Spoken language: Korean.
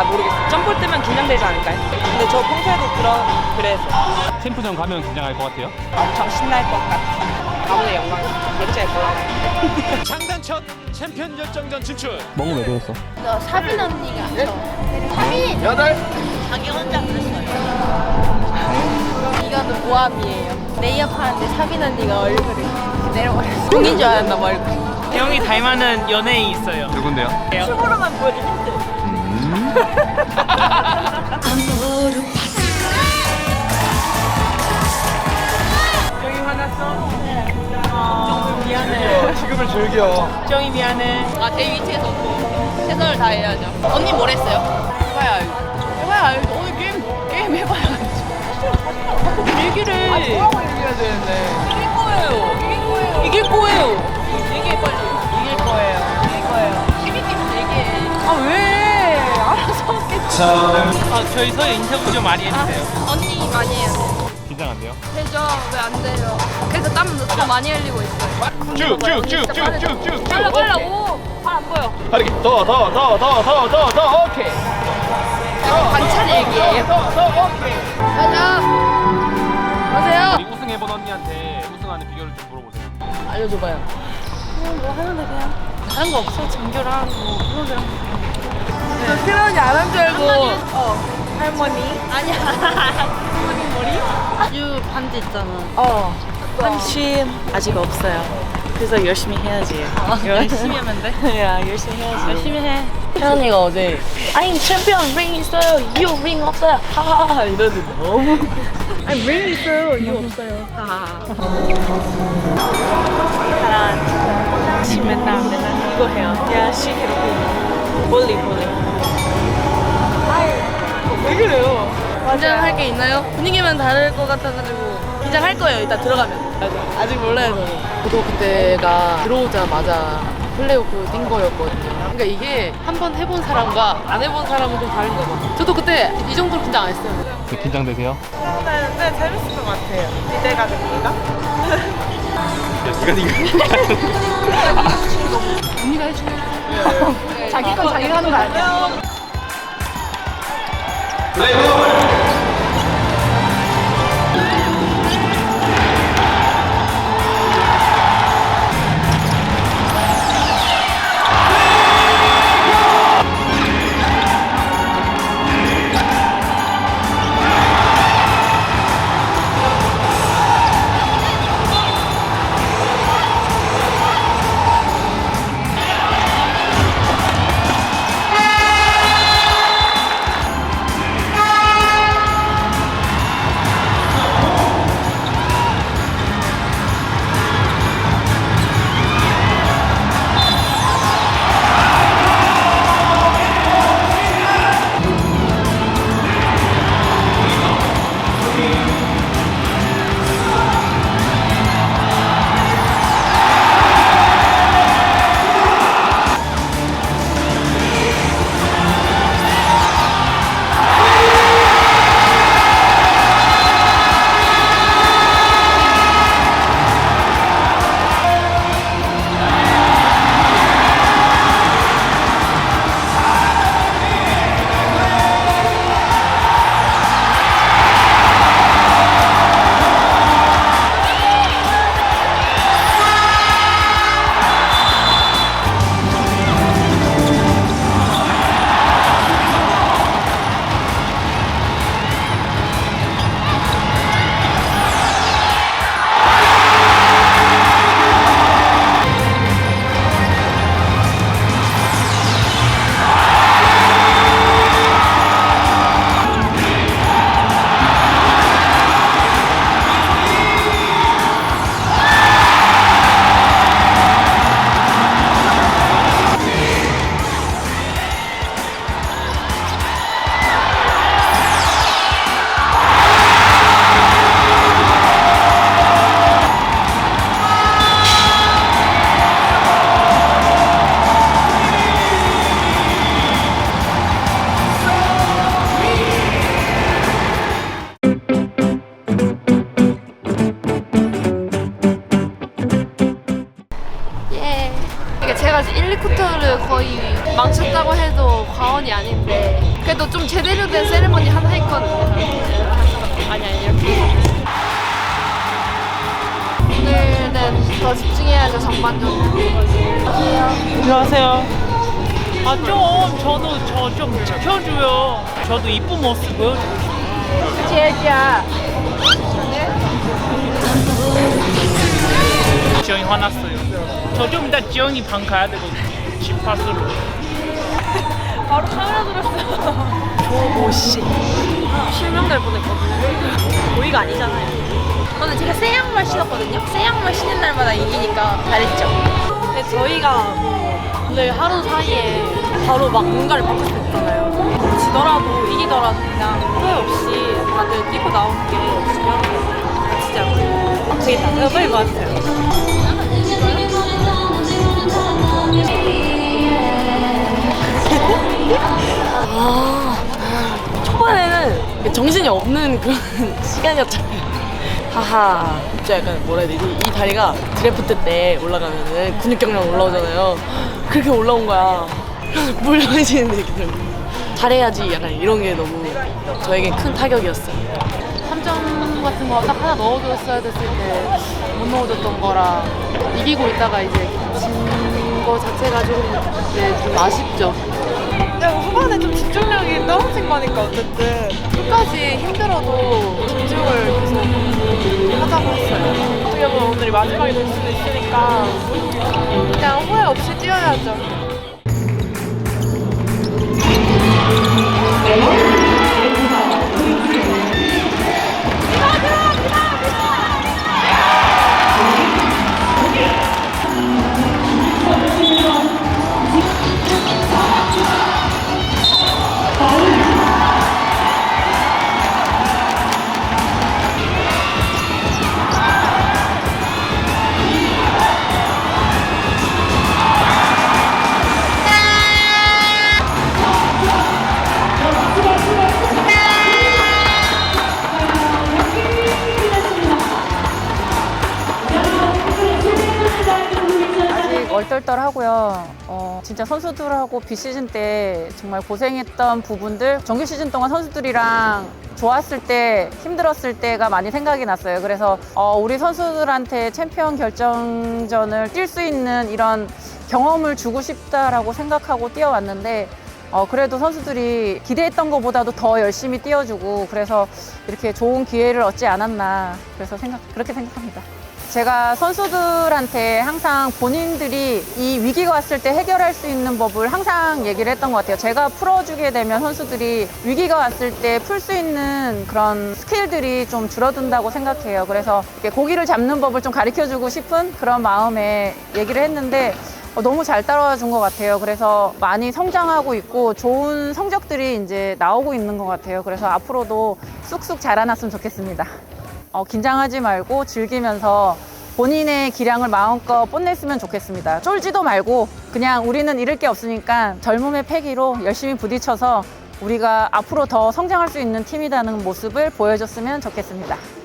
아 모르겠어요. 점볼 때만 긴장되지 않을까요? 근데 저 평소에도 그런 그래서 챔프전 가면 긴장할 것 같아요. 엄청 신날 것 같아. 가문의 영광 결제할 거라고. 장단첫 챔피언 결정전 진출. 멍은 왜 그랬어? 너 사빈 언니가 저 사빈 여덟. 자기 혼자 그랬어요 이거는 모함이에요 레이업 하는데 사빈 언니가 얼굴을 내려버렸어 공인 줄 알았나 봐 얼굴 형이 닮아는 연예인이 있어요. 누군데요? 춤으로만 보여줄 힌트. 정이 화났어? 어, 미안해. 지금을 즐겨. 정이 미안해. 아 제 위치에서 또 최선을 다해야죠 언니 뭘 했어요? 해봐야 알죠 해봐야 알죠 오늘 게임 게임 해봐야 알죠 얘기를 뭐라고 얘기해야 되는데. 이길 거예요 이길 거예요 이길 거예요. 얘기해 빨리 이길 거예요. 이길 거예요. 알아서 하겠지. 아 저희 서희 인터뷰 좀 많이 해주세요. 언니 많이 해야 돼요 긴장한데요? 되죠 왜 안 돼요 그래서 땀더 많이 흘리고 있어요 쭉쭉쭉쭉쭉쭉쭉. 빨라 빨라 오 발 안 보여 빠르게 더더더더더더더 오케이. 관찰 얘기예요 더더 오케이. 가자 가세요 우리 우승해본 언니한테 우승하는 비결을 좀 물어보세요. 알려줘봐요. 뭐 하는데 그냥 다른 거 없어. 정규랑 뭐 프로그램. 저 트런이 안 한 줄 알고. 어. 할머니. 아니야 할머니 머리? 유 반지 있잖아 어. 한쉼 아직 없어요. 그래서 열심히 해야지. 열심히 하면 돼? 야 열심히 해야지. 열심히 해 태연이가 어제 아니 챔피언 링 있어요. 이유 링 없어요. 하하하 이러는데 너무. 아니 링 있어요. 이유 없어요. 하하하. 사랑. 씨 맨날 맨날 이거 해요. 야, 씨 괴롭히고. 볼리 볼리. 왜 그래요? 긴장할 게 있나요? 분위기만 다를 것 같아가지고 긴장할 거예요 이따 들어가면 아직 몰라요 저는. 저도 그때가 들어오자마자 플레이오프 뛴 거였거든요. 그러니까 이게 한 번 해본 사람과 안 해본 사람은 좀 다른가 봐. 저도 그때 이 정도로 긴장 안 했어요. 그 긴장되세요? 네, 재밌을 것 같아요. 기대가 됩니다. 언니가 해주네. 자기 건 자기가 하는 거 아니야? 예. 제가 1, 2쿼터를 거의 망쳤다고 해도 과언이 아닌데 그래도 좀 제대로 된 세레머니 하나 했거든요. 아니 아니 이렇게. 오늘은 더 집중해야죠 전반적으로. 안녕하세요. 아, 좀, 저도 저 좀 지켜줘요. 저도 이쁜 모습 보여주고 싶어요. 지영이 화났어요. 저 좀 이따 지영이 방 가야 되거든요. 집합으로. 바로 카메라 들었어. 오씨. 실명될 뻔했거든요. 고의가 아니잖아요. 오늘 제가 새 양말 신었거든요. 새 양말 신는 날마다 이기니까 잘했죠. 근데 저희가 뭐 오늘 하루 사이에 바로 막 뭔가를 바꿀 수 없잖아요. 지더라도 이기더라도 그냥 후회 없이 다들 뛰고 나오는 게 중요한 거 같아요. 않고. 되겠다. 어, 빨리 맞으세요. 초반에는 정신이 없는 그런 시간이었잖아요. 하하. 진짜 약간 뭐라 해야 되지? 이 다리가 드래프트 때 올라가면은 근육경련 올라오잖아요. 그렇게 올라온 거야. 물렁해지는 느낌. 잘해야지 약간 이런 게 너무 저에겐 큰 타격이었어요. 3점 같은 거 딱 하나 넣어줬어야 됐을 때 못 넣어줬던 거라 이기고 있다가 이제 진 거 자체가 조금 이제 좀 아쉽죠. 근데 후반에 좀 집중력이 떨어진 거니까 어쨌든 끝까지 힘들어도 집중을 계속 하자고 했어요. 어떻게 보면 오늘이 마지막이 될 수도 있으니까 그냥 후회 없이 뛰어야죠. 얼떨떨하고요. 어, 진짜 선수들하고 비시즌 때 정말 고생했던 부분들 정규 시즌 동안 선수들이랑 좋았을 때 힘들었을 때가 많이 생각이 났어요. 그래서 어, 우리 선수들한테 챔피언 결정전을 뛸 수 있는 이런 경험을 주고 싶다라고 생각하고 뛰어왔는데 어, 그래도 선수들이 기대했던 것보다도 더 열심히 뛰어주고 그래서 이렇게 좋은 기회를 얻지 않았나 그래서 생각 그렇게 생각합니다. 제가 선수들한테 항상 본인들이 이 위기가 왔을 때 해결할 수 있는 법을 항상 얘기를 했던 것 같아요. 제가 풀어주게 되면 선수들이 위기가 왔을 때 풀 수 있는 그런 스킬들이 좀 줄어든다고 생각해요. 그래서 고기를 잡는 법을 좀 가르쳐 주고 싶은 그런 마음에 얘기를 했는데 어, 너무 잘 따라와 준 것 같아요. 그래서 많이 성장하고 있고 좋은 성적들이 이제 나오고 있는 것 같아요. 그래서 앞으로도 쑥쑥 자라났으면 좋겠습니다. 어, 긴장하지 말고 즐기면서 본인의 기량을 마음껏 뽐냈으면 좋겠습니다. 쫄지도 말고 그냥 우리는 잃을 게 없으니까 젊음의 패기로 열심히 부딪혀서 우리가 앞으로 더 성장할 수 있는 팀이라는 모습을 보여줬으면 좋겠습니다.